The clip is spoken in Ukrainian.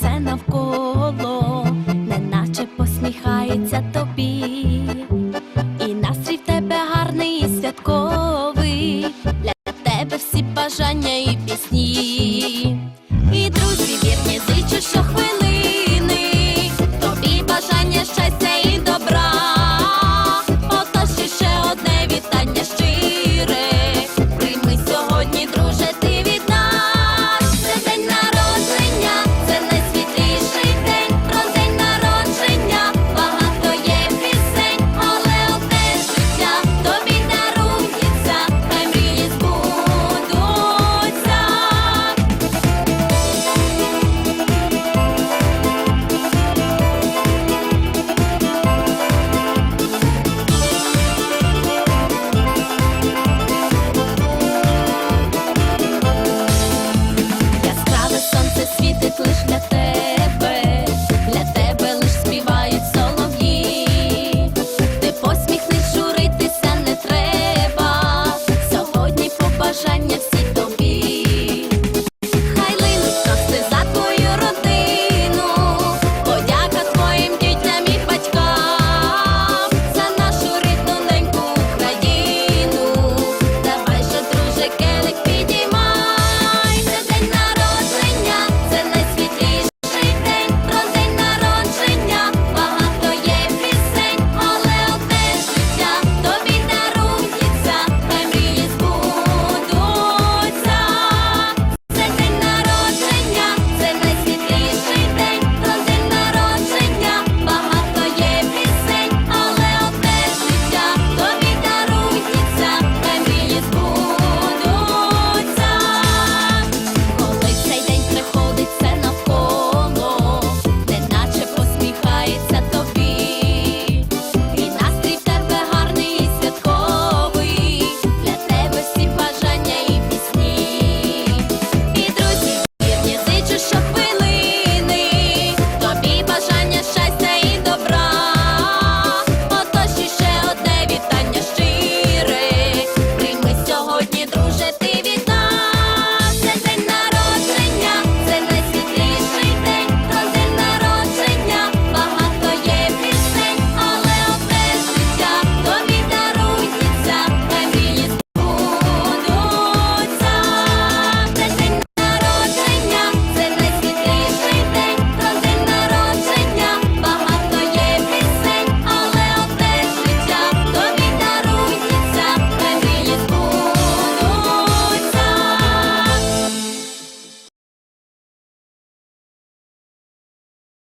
Це навколо, неначе посміхається тобі, і настрій в тебе гарний і святковий, для тебе всі бажання і пісні що хвилю. бажання всіх.